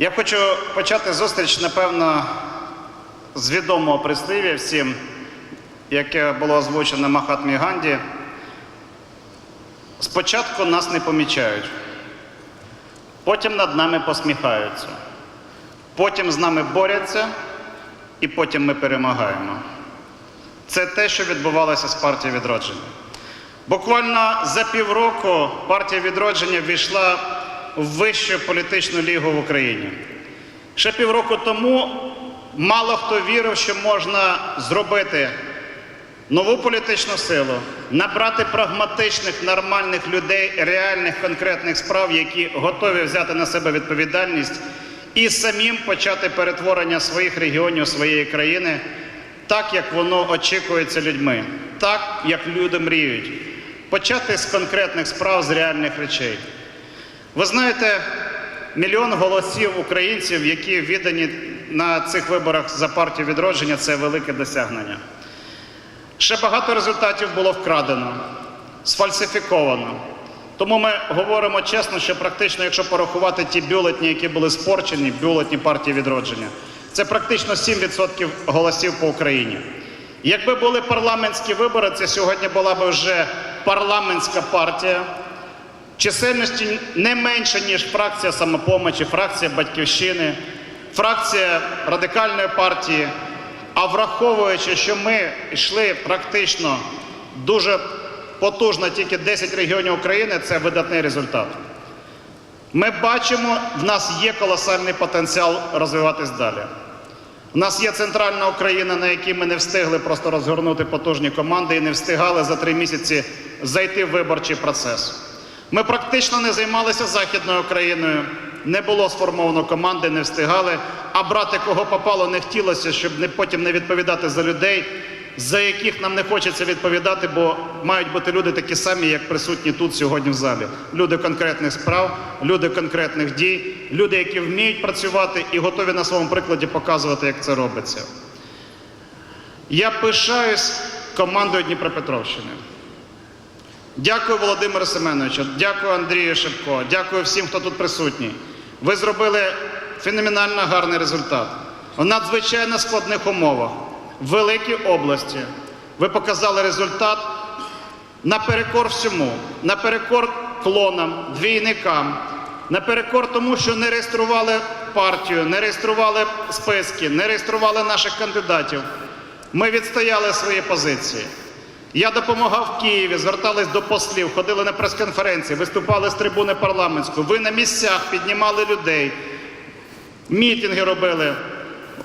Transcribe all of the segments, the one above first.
Я хочу почати зустріч, напевно, з відомого прислів'я всім, яке було озвучено Махатмі Ганді. Спочатку нас не помічають, потім над нами посміхаються, потім з нами борються, і потім ми перемагаємо. Це те, що відбувалося з партією відродження. Буквально за півроку партія відродження війшла в вищу політичну лігу в Україні. Ще півроку тому мало хто вірив, що можна зробити нову політичну силу, набрати прагматичних, нормальних людей, реальних конкретних справ, які готові взяти на себе відповідальність і самим почати перетворення своїх регіонів, своєї країни так, як воно очікується людьми, так, як люди мріють. Почати з конкретних справ, з реальних речей. Ви знаєте, мільйон голосів українців, які віддані на цих виборах за партію відродження, це велике досягнення. Ще багато результатів було вкрадено, сфальсифіковано. Тому ми говоримо чесно, що практично, якщо порахувати ті бюлетні, які були спорчені, бюлетні партії відродження, це практично 7% голосів по Україні. Якби були парламентські вибори, це сьогодні була б вже парламентська партія, чисельності не менше, ніж фракція самопомочі, фракція Батьківщини, фракція радикальної партії. А враховуючи, що ми йшли практично дуже потужно тільки 10 регіонів України, це видатний результат. Ми бачимо, в нас є колосальний потенціал розвиватись далі. У нас є центральна Україна, на якій ми не встигли просто розгорнути потужні команди і не встигали за три місяці зайти в виборчий процес. Ми практично не займалися Західною Україною, не було сформовано команди, не встигали, а брати кого попало не хотілося, щоб не потім не відповідати за людей, за яких нам не хочеться відповідати, бо мають бути люди такі самі, як присутні тут сьогодні в залі. Люди конкретних справ, люди конкретних дій, люди, які вміють працювати і готові на своєму прикладі показувати, як це робиться. Я пишаюсь командою Дніпропетровщини. Дякую Володимиру Семеновичу, дякую Андрію Шепко, дякую всім, хто тут присутній. Ви зробили феноменально гарний результат в надзвичайно складних умовах, в великій області. Ви показали результат наперекор всьому, наперекор клонам, двійникам, наперекор тому, що не реєстрували партію, не реєстрували списки, не реєстрували наших кандидатів. Ми відстояли свої позиції. Я допомагав в Києві, звертались до послів, ходили на прес-конференції, виступали з трибуни парламентської. Ви на місцях піднімали людей, мітинги робили,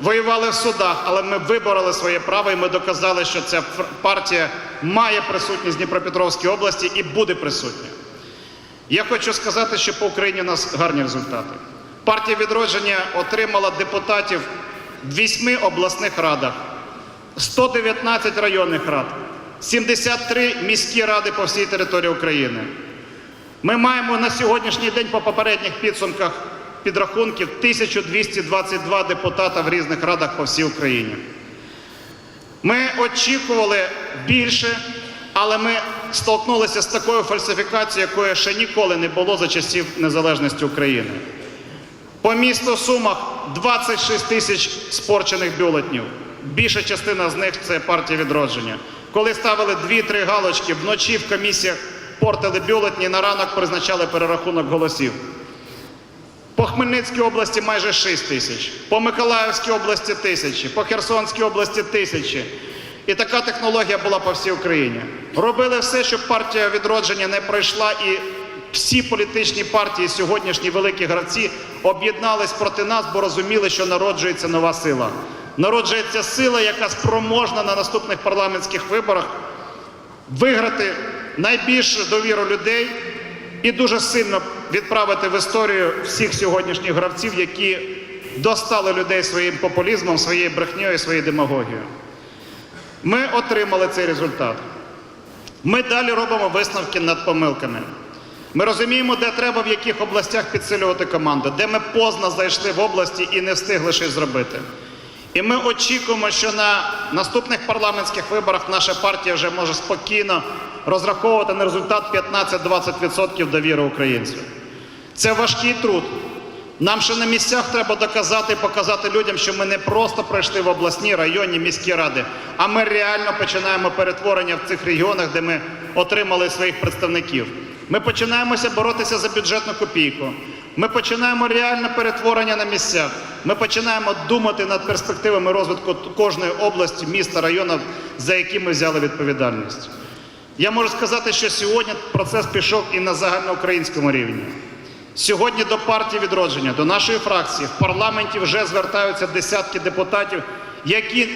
воювали в судах, але ми вибороли своє право і ми доказали, що ця партія має присутність в Дніпропетровській області і буде присутня. Я хочу сказати, що по Україні у нас гарні результати. Партія відродження отримала депутатів в вісьми обласних радах, 119 районних рад, 73 міські ради по всій території України. Ми маємо на сьогоднішній день по попередніх підсумках підрахунків 1222 депутата в різних радах по всій Україні. Ми очікували більше, але ми столкнулися з такою фальсифікацією, якої ще ніколи не було за часів незалежності України. По місту Сумах 26 тисяч спорчених бюлетнів. Більша частина з них це партія відродження. Коли ставили 2-3 галочки, вночі в комісіях портили бюлетні, на ранок призначали перерахунок голосів. По Хмельницькій області майже 6 тисяч, по Миколаївській області тисячі, по Херсонській області тисячі. І така технологія була по всій Україні. Робили все, щоб партія відродження не пройшла, і всі політичні партії, сьогоднішні великі гравці, об'єднались проти нас, бо розуміли, що народжується нова сила. Народжується сила, яка спроможна на наступних парламентських виборах виграти найбільшу довіру людей і дуже сильно відправити в історію всіх сьогоднішніх гравців, які достали людей своїм популізмом, своєю брехньою, своєю демагогією. Ми отримали цей результат. Ми далі робимо висновки над помилками. Ми розуміємо, де треба в яких областях підсилювати команду, де ми поздно зайшли в області і не встигли щось зробити. І ми очікуємо, що на наступних парламентських виборах наша партія вже може спокійно розраховувати на результат 15-20% довіри українців. Це важкий труд. Нам ще на місцях треба доказати і показати людям, що ми не просто пройшли в обласні, районні, міські ради, а ми реально починаємо перетворення в цих регіонах, де ми отримали своїх представників. Ми починаємося боротися за бюджетну копійку. Ми починаємо реальне перетворення на місцях. Ми починаємо думати над перспективами розвитку кожної області, міста, району, за які ми взяли відповідальність. Я можу сказати, що сьогодні процес пішов і на загальноукраїнському рівні. Сьогодні до партії відродження, до нашої фракції в парламенті вже звертаються десятки депутатів, які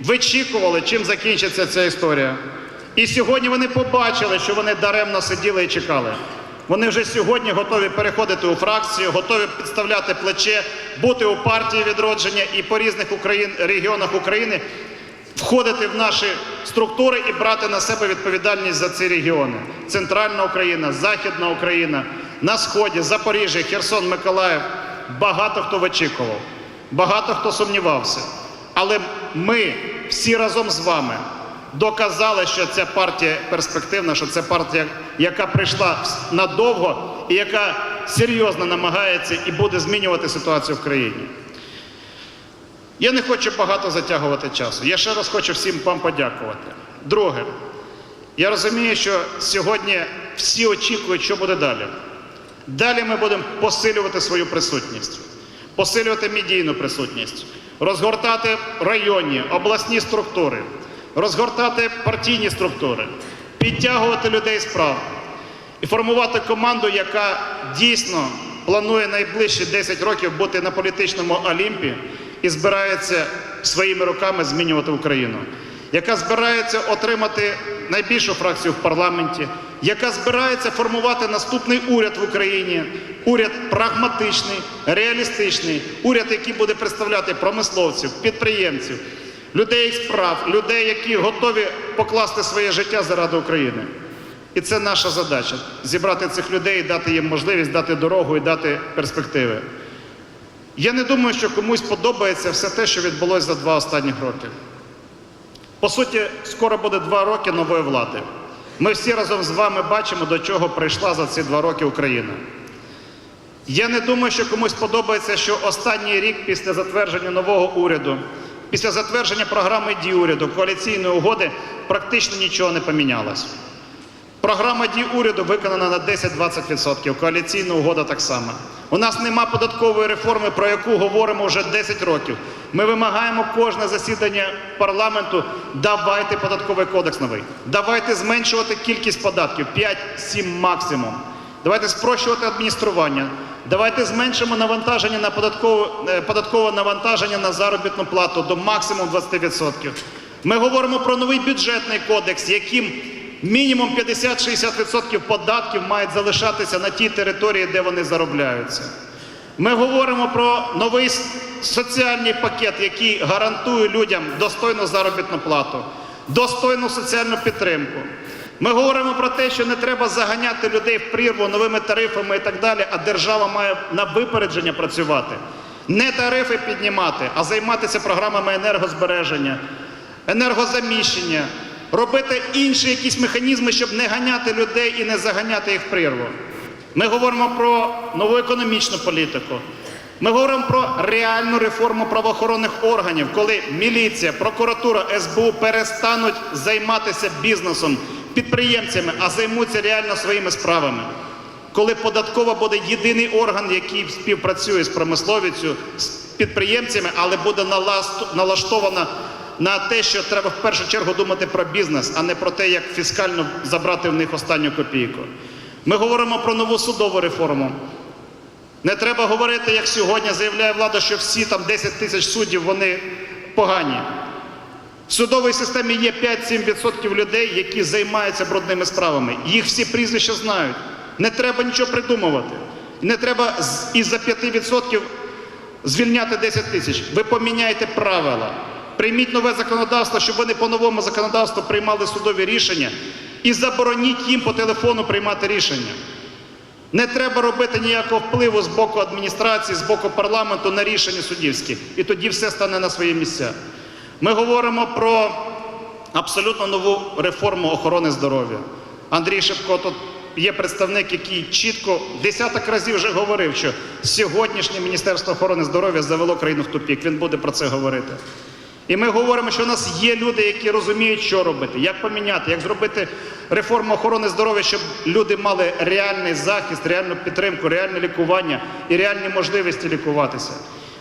вичікували, чим закінчиться ця історія. І сьогодні вони побачили, що вони даремно сиділи і чекали. Вони вже сьогодні готові переходити у фракцію, готові підставляти плече, бути у партії відродження і по різних Україн, регіонах України входити в наші структури і брати на себе відповідальність за ці регіони: Центральна Україна, Західна Україна, на Сході, Запоріжжя, Херсон, Миколаїв. Багато хто вичікував, багато хто сумнівався. Але ми всі разом з вами доказали, що ця партія перспективна, що це партія, яка прийшла надовго і яка серйозно намагається і буде змінювати ситуацію в країні. Я не хочу багато затягувати часу. Я ще раз хочу всім вам подякувати. Друге, я розумію, що сьогодні всі очікують, що буде далі. Далі ми будемо посилювати свою присутність, посилювати медійну присутність, розгортати районні, обласні структури, розгортати партійні структури, підтягувати людей справ і формувати команду, яка дійсно планує найближчі 10 років бути на політичному олімпі і збирається своїми руками змінювати Україну, яка збирається отримати найбільшу фракцію в парламенті, яка збирається формувати наступний уряд в Україні, уряд прагматичний, реалістичний, уряд, який буде представляти промисловців, підприємців, людей справ, людей, які готові покласти своє життя заради України. І це наша задача зібрати цих людей, дати їм можливість, дати дорогу і дати перспективи. Я не думаю, що комусь подобається все те, що відбулося за два останніх роки. По суті, скоро буде два роки нової влади. Ми всі разом з вами бачимо, до чого прийшла за ці два роки Україна. Я не думаю, що комусь подобається, що останній рік після затвердження нового уряду, після затвердження програми дій уряду, коаліційної угоди, практично нічого не помінялось. Програма дій уряду виконана на 10-20%, коаліційна угода так само. У нас нема податкової реформи, про яку говоримо вже 10 років. Ми вимагаємо кожне засідання парламенту. Давайте податковий кодекс новий. Давайте зменшувати кількість податків 5-7 максимум. Давайте спрощувати адміністрування. Давайте зменшимо навантаження на податкове, податкове навантаження на заробітну плату до максимум 20%. Ми говоримо про новий бюджетний кодекс, яким мінімум 50-60% податків мають залишатися на тій території, де вони заробляються. Ми говоримо про новий соціальний пакет, який гарантує людям достойну заробітну плату, достойну соціальну підтримку. Ми говоримо про те, що не треба заганяти людей в прірву новими тарифами і так далі, а держава має на випередження працювати. Не тарифи піднімати, а займатися програмами енергозбереження, енергозаміщення, робити інші якісь механізми, щоб не ганяти людей і не заганяти їх в прірву. Ми говоримо про нову економічну політику. Ми говоримо про реальну реформу правоохоронних органів, коли міліція, прокуратура, СБУ перестануть займатися бізнесом, підприємцями, а займуться реально своїми справами. Коли податкова буде єдиний орган, який співпрацює з промисловістю, з підприємцями, але буде налаштована на те, що треба в першу чергу думати про бізнес, а не про те, як фіскально забрати в них останню копійку. Ми говоримо про нову судову реформу. Не треба говорити, як сьогодні заявляє влада, що всі там 10 тисяч суддів вони погані. В судовій системі є 5-7% людей, які займаються брудними справами. Їх всі прізвища знають. Не треба нічого придумувати. Не треба із-за 5% звільняти 10 тисяч. Ви поміняйте правила. Прийміть нове законодавство, щоб вони по новому законодавству приймали судові рішення і забороніть їм по телефону приймати рішення. Не треба робити ніякого впливу з боку адміністрації, з боку парламенту на рішення суддівські. І тоді все стане на свої місця. Ми говоримо про абсолютно нову реформу охорони здоров'я. Андрій Шепко тут є представник, який чітко десяток разів вже говорив, що сьогоднішнє Міністерство охорони здоров'я завело країну в тупік. Він буде про це говорити. І ми говоримо, що у нас є люди, які розуміють, що робити, як поміняти, як зробити реформу охорони здоров'я, щоб люди мали реальний захист, реальну підтримку, реальне лікування і реальні можливості лікуватися.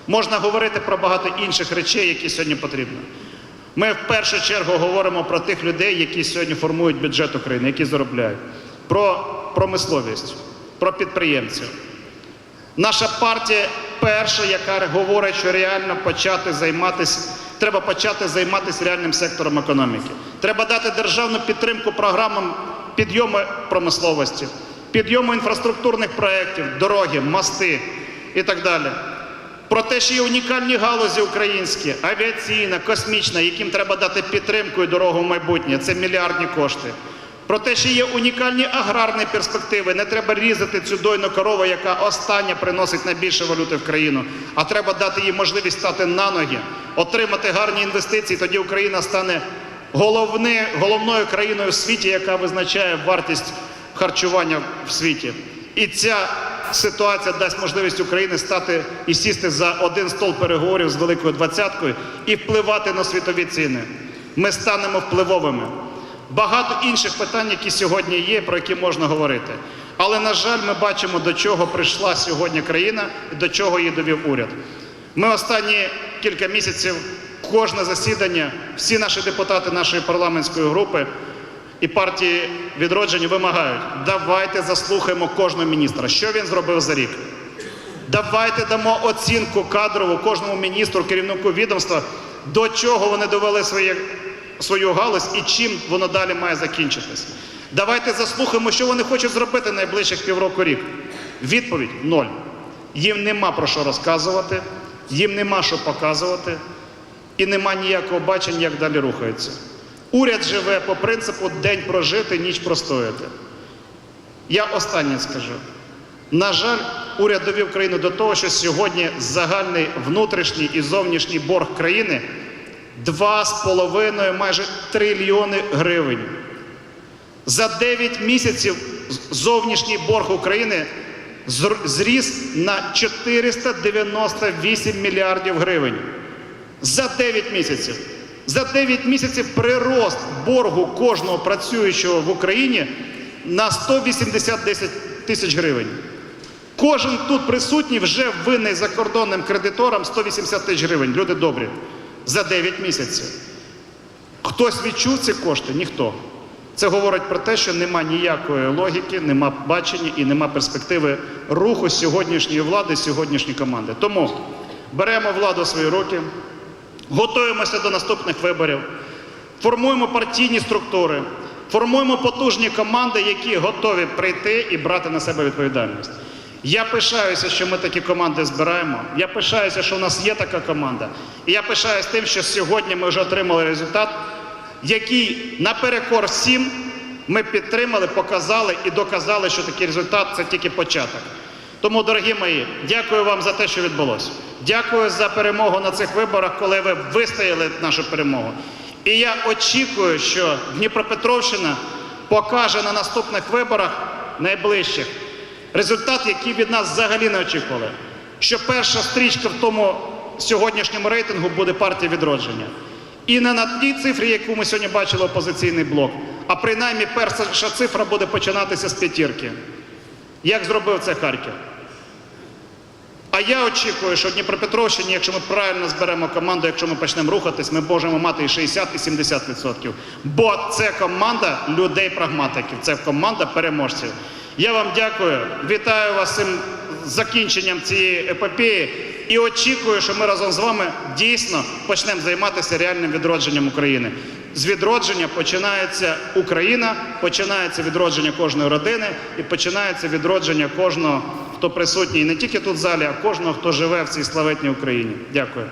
Можна говорити про багато інших речей, які сьогодні потрібні. Ми в першу чергу говоримо про тих людей, які сьогодні формують бюджет України, які заробляють, про промисловість, про підприємців. Наша партія перша, яка говорить, що реально почати займатися, треба почати займатися реальним сектором економіки. Треба дати державну підтримку програмам підйому промисловості, підйому інфраструктурних проєктів, дороги, мости і так далі. Про те, що є унікальні галузі українські, авіаційна, космічна, яким треба дати підтримку і дорогу в майбутнє. Це мільярдні кошти. Про те, що є унікальні аграрні перспективи. Не треба різати цю дойну корову, яка остання приносить найбільше валюти в країну. А треба дати їй можливість стати на ноги, отримати гарні інвестиції. Тоді Україна стане головне, головною країною в світі, яка визначає вартість харчування в світі. І ця ситуація дасть можливість Україні стати і сісти за один стол переговорів з великою двадцяткою і впливати на світові ціни. Ми станемо впливовими. Багато інших питань, які сьогодні є, про які можна говорити. Але, на жаль, ми бачимо, до чого прийшла сьогодні країна і до чого її довів уряд. Ми останні кілька місяців, кожне засідання, всі наші депутати нашої парламентської групи і партії відродження вимагають: давайте заслухаємо кожного міністра, що він зробив за рік. Давайте дамо оцінку кадрову кожному міністру, керівнику відомства, до чого вони довели своє, свою галузь і чим воно далі має закінчитись. Давайте заслухаємо, що вони хочуть зробити найближчих півроку рік. Відповідь ноль. Їм нема про що розказувати, їм нема що показувати, і нема ніякого бачення, як далі рухаються. Уряд живе по принципу день прожити, ніч простояти. Я останнє скажу. На жаль, уряд довів країну до того, що сьогодні загальний внутрішній і зовнішній борг країни 2,5 майже трильйони гривень. За 9 місяців зовнішній борг України зріс на 498 мільярдів гривень. За 9 місяців. За 9 місяців прирост боргу кожного працюючого в Україні на 180 тисяч гривень. Кожен тут присутній вже винний закордонним кредиторам 180 тисяч гривень. Люди добрі. За 9 місяців. Хтось відчув ці кошти? Ніхто. Це говорить про те, що нема ніякої логіки, нема бачення і нема перспективи руху сьогоднішньої влади, сьогоднішньої команди. Тому беремо владу в свої руки, готуємося до наступних виборів, формуємо партійні структури, формуємо потужні команди, які готові прийти і брати на себе відповідальність. Я пишаюся, що ми такі команди збираємо. Я пишаюся, що у нас є така команда. І я пишаюся тим, що сьогодні ми вже отримали результат, який наперекор всім ми підтримали, показали і доказали, що такий результат це тільки початок. Тому, дорогі мої, дякую вам за те, що відбулося. Дякую за перемогу на цих виборах, коли ви вистояли нашу перемогу. І я очікую, що Дніпропетровщина покаже на наступних виборах найближчих результат, який від нас взагалі не очікували. Що перша стрічка в тому сьогоднішньому рейтингу буде партія відродження. І не на тій цифрі, яку ми сьогодні бачили опозиційний блок, а принаймні перша цифра буде починатися з п'ятірки. Як зробив це Харків? А я очікую, що в Дніпропетровщині, якщо ми правильно зберемо команду, якщо ми почнемо рухатись, ми можемо мати і 60, і 70%. Бо це команда людей-прагматиків, це команда переможців. Я вам дякую, вітаю вас цим закінченням цієї епопеї і очікую, що ми разом з вами дійсно почнемо займатися реальним відродженням України. З відродження починається Україна, починається відродження кожної родини і починається відродження кожного, хто присутній не тільки тут в залі, а кожного, хто живе в цій славетній Україні. Дякую.